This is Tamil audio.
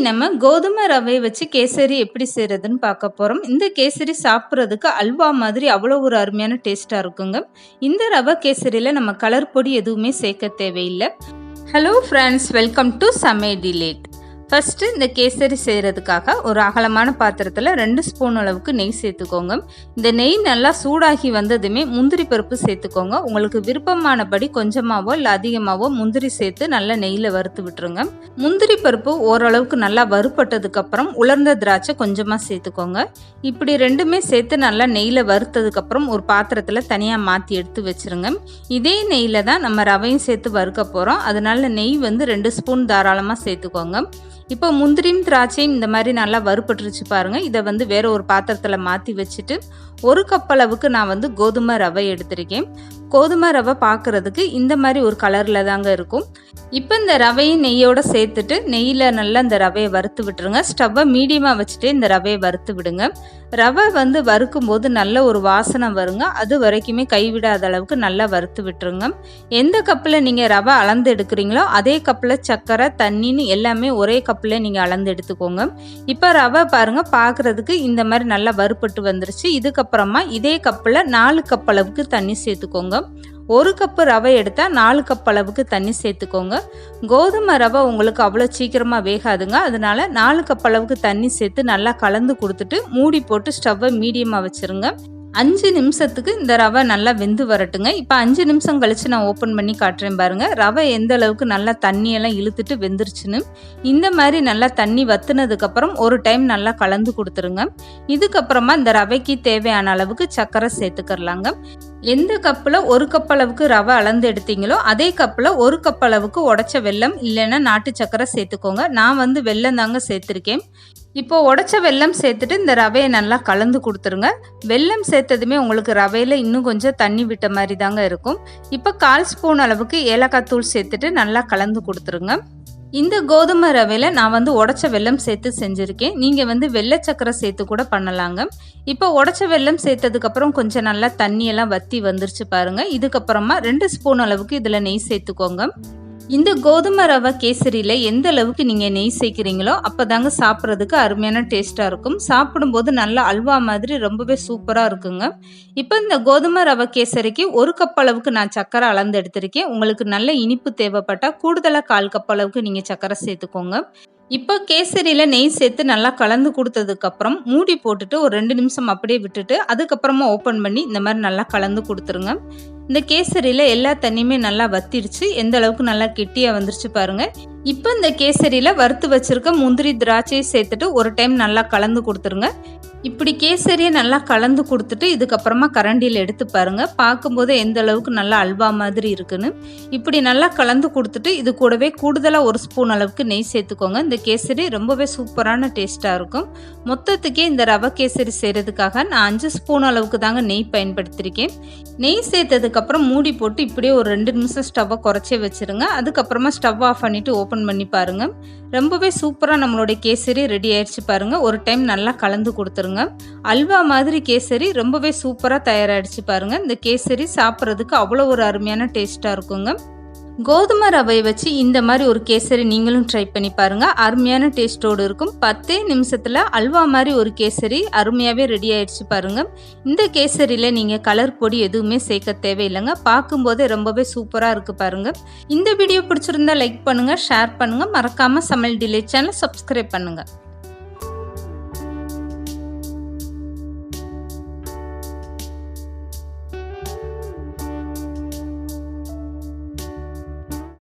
நம்ம கோதுமை ரவை வச்சு கேசரி எப்படி செய்கிறதுன்னு பார்க்க போகிறோம் இந்த கேசரி சாப்பிட்றதுக்கு அல்வா மாதிரி அவ்வளோ ஒரு அருமையான டேஸ்ட்டாக இருக்குங்க. இந்த ரவை கேசரியில் நம்ம கலர் பொடி எதுவுமே சேர்க்க தேவையில்லை. ஹலோ ஃப்ரெண்ட்ஸ் வெல்கம் டு சமே டிலேட் ஃபஸ்ட்டு இந்த கேசரி செய்கிறதுக்காக ஒரு அகலமான பாத்திரத்தில் ரெண்டு ஸ்பூன் அளவுக்கு நெய் சேர்த்துக்கோங்க. இந்த நெய் நல்லா சூடாகி வந்ததுமே முந்திரி பருப்பு சேர்த்துக்கோங்க. உங்களுக்கு விருப்பமானபடி கொஞ்சமாவோ இல்லை அதிகமாகவோ முந்திரி சேர்த்து நல்லா நெய்யில் வறுத்து விட்டுருங்க. முந்திரி பருப்பு ஓரளவுக்கு நல்லா வறுப்பட்டதுக்கப்புறம் உலர்ந்த திராட்சை கொஞ்சமாக சேர்த்துக்கோங்க. இப்படி ரெண்டுமே சேர்த்து நல்லா நெய்யில் வறுத்ததுக்கப்புறம் ஒரு பாத்திரத்தில் தனியாக மாற்றி எடுத்து வச்சுருங்க. இதே நெய்யில் தான் நம்ம ரவையும் சேர்த்து வறுக்க போகிறோம் அதனால நெய் வந்து ரெண்டு ஸ்பூன் தாராளமாக சேர்த்துக்கோங்க. இப்போ முந்திரியும் திராட்சையும் இந்த மாதிரி நல்லா வறுபட்டுருச்சு பாருங்கள் இதை வந்து வேற ஒரு பாத்திரத்தில் மாற்றி வச்சுட்டு ஒரு கப் அளவுக்கு நான் வந்து கோதுமை ரவை எடுத்திருக்கேன். கோதுமை ரவை பார்க்குறதுக்கு இந்த மாதிரி ஒரு கலரில் தாங்க இருக்கும். இப்போ இந்த ரவையும் நெய்யோடு சேர்த்துட்டு நெய்யில் நல்லா இந்த ரவையை வறுத்து விட்டுருங்க. ஸ்டவ்வை மீடியமாக வச்சுட்டு இந்த ரவையை வறுத்து விடுங்க. ரவை வந்து வறுக்கும் போது நல்ல ஒரு வாசனை வருங்க. அது வரைக்குமே கைவிடாத அளவுக்கு நல்லா வறுத்து விட்டுருங்க. எந்த கப்பில் நீங்கள் ரவை அளந்து எடுக்கிறீங்களோ அதே கப்பில் சர்க்கரை தண்ணின்னு எல்லாமே ஒரே கப்பில் நீங்கள் அளந்து எடுத்துக்கோங்க. இப்போ ரவை பாருங்கள் பார்க்குறதுக்கு இந்த மாதிரி நல்லா வறுப்பட்டு வந்துருச்சு. இதுக்கப்புறமா இதே கப்பில் நாலு கப் அளவுக்கு தண்ணி சேர்த்துக்கோங்க. ஒரு கப்பு ரவை எடுத்தால் நாலு கப் அளவுக்கு தண்ணி சேர்த்துக்கோங்க. கோதுமை ரவை உங்களுக்கு அவ்வளோ சீக்கிரமாக வேகாதுங்க. அதனால நாலு கப் அளவுக்கு தண்ணி சேர்த்து நல்லா கலந்து கொடுத்துட்டு மூடி போட்டு ஸ்டவ்வை மீடியமாக வச்சுருங்க. அஞ்சு நிமிஷத்துக்கு இந்த ரவை நல்லா வெந்து வரட்டுங்க. இப்போ அஞ்சு நிமிஷம் கழித்து நான் ஓப்பன் பண்ணி காட்டுறேன் பாருங்கள் ரவை எந்த அளவுக்கு நல்லா தண்ணியெல்லாம் இழுத்துட்டு வெந்துருச்சுன்னு. இந்த மாதிரி நல்லா தண்ணி வத்துனதுக்கப்புறம் ஒரு டைம் நல்லா கலந்து கொடுத்துருங்க. இதுக்கப்புறமா இந்த ரவைக்கு தேவையான அளவுக்கு சர்க்கரை சேர்த்துக்கிறலாங்க. எந்த கப்பில் ஒரு கப் அளவுக்கு ரவை அளந்து எடுத்தீங்களோ அதே கப்பில் ஒரு கப் அளவுக்கு உடச்ச வெல்லம் இல்லைன்னா நாட்டு சர்க்கரை சேர்த்துக்கோங்க. நான் வந்து வெல்லம் தாங்க சேர்த்துருக்கேன். இப்போ உடச்ச வெல்லம் சேர்த்துட்டு இந்த ரவையை நல்லா கலந்து கொடுத்துருங்க. வெல்லம் சேர்த்ததுமே உங்களுக்கு ரவையில் இன்னும் கொஞ்சம் தண்ணி விட்ட மாதிரி தாங்க இருக்கும். இப்போ கால் ஸ்பூன் அளவுக்கு ஏலக்காய் தூள் சேர்த்துட்டு நல்லா கலந்து கொடுத்துருங்க. இந்த கோதுமை ரவையில் நான் வந்து உடச்ச வெல்லம் சேர்த்து செஞ்சுருக்கேன். நீங்கள் வந்து வெள்ளை சக்கரை சேர்த்து கூட பண்ணலாங்க. இப்போ உடச்ச வெல்லம் சேர்த்ததுக்கப்புறம் கொஞ்சம் நல்லா தண்ணியெல்லாம் வற்றி வந்துருச்சு பாருங்கள் இதுக்கப்புறமா ரெண்டு ஸ்பூன் அளவுக்கு இதில் நெய் சேர்த்துக்கோங்க. இந்த கோதுமை ரவை கேசரியில் எந்த அளவுக்கு நீங்கள் நெய் சேர்க்குறீங்களோ அப்போ தாங்க சாப்பிட்றதுக்கு அருமையான டேஸ்ட்டாக இருக்கும். சாப்பிடும்போது நல்லா அல்வா மாதிரி ரொம்பவே சூப்பராக இருக்குங்க. இப்போ இந்த கோதுமை ரவை கேசரிக்கு ஒரு கப் அளவுக்கு நான் சக்கரை அளந்து எடுத்திருக்கேன். உங்களுக்கு நல்ல இனிப்பு தேவைப்பட்டால் கூடுதலாக கால் கப் அளவுக்கு நீங்கள் சக்கரை சேர்த்துக்கோங்க. இப்போ கேசரியில் நெய் சேர்த்து நல்லா கலந்து கொடுத்ததுக்கப்புறம் மூடி போட்டுட்டு ஒரு ரெண்டு நிமிஷம் அப்படியே விட்டுட்டு அதுக்கப்புறமா ஓப்பன் பண்ணி இந்த மாதிரி நல்லா கலந்து கொடுத்துருங்க. இந்த கேசரியில் எல்லா தண்ணியுமே நல்லா வத்திடுச்சு. எந்த அளவுக்கு நல்லா கெட்டியாக வந்துருச்சு பாருங்கள் இப்போ இந்த கேசரியில் வறுத்து வச்சுருக்க முந்திரி திராட்சையை சேர்த்துட்டு ஒரு டைம் நல்லா கலந்து கொடுத்துருங்க. இப்படி கேசரியை நல்லா கலந்து கொடுத்துட்டு இதுக்கப்புறமா கரண்டியில் எடுத்து பாருங்கள் பார்க்கும்போது எந்த அளவுக்கு நல்லா அல்வா மாதிரி இருக்குன்னு. இப்படி நல்லா கலந்து கொடுத்துட்டு இது கூடவே கூடுதலாக ஒரு ஸ்பூன் அளவுக்கு நெய் சேர்த்துக்கோங்க. இந்த கேசரி ரொம்பவே சூப்பரான டேஸ்ட்டாக இருக்கும். மொத்தத்துக்கே இந்த ரவை கேசரி செய்கிறதுக்காக நான் அஞ்சு ஸ்பூன் அளவுக்கு தாங்க நெய் பயன்படுத்தியிருக்கேன் நெய் சேர்த்ததுக்கு அதுக்கப்புறம் மூடி போட்டு இப்படியே ஒரு ரெண்டு நிமிஷம் ஸ்டவ்வை குறைச்சே வச்சுருங்க. அதுக்கப்புறமா ஸ்டவ் ஆஃப் பண்ணிவிட்டு ஓப்பன் பண்ணி பாருங்கள் ரொம்பவே சூப்பராக நம்மளுடைய கேசரி ரெடி ஆயிடுச்சு பாருங்கள் ஒரு டைம் நல்லா கலந்து கொடுத்துருங்க. அல்வா மாதிரி கேசரி ரொம்பவே சூப்பராக தயாராகிடுச்சு பாருங்கள் இந்த கேசரி சாப்பிட்றதுக்கு அவ்வளோ ஒரு அருமையான டேஸ்ட்டாக இருக்குங்க. கோதுமை ரவை வச்சு இந்த மாதிரி ஒரு கேசரி நீங்களும் ட்ரை பண்ணி பாருங்கள் அருமையான டேஸ்ட்டோடு இருக்கும். பத்தே நிமிஷத்தில் அல்வா மாதிரி ஒரு கேசரி அருமையாகவே ரெடி ஆயிடுச்சு பாருங்கள் இந்த கேசரியில் நீங்கள் கலர் பொடி எதுவுமே சேர்க்க தேவையில்லைங்க. பார்க்கும்போதே ரொம்பவே சூப்பராக இருக்குது பாருங்கள் இந்த வீடியோ பிடிச்சிருந்தா லைக் பண்ணுங்கள் ஷேர் பண்ணுங்கள் மறக்காமல் சமையல் டிலே சேனல் சப்ஸ்கிரைப் பண்ணுங்கள்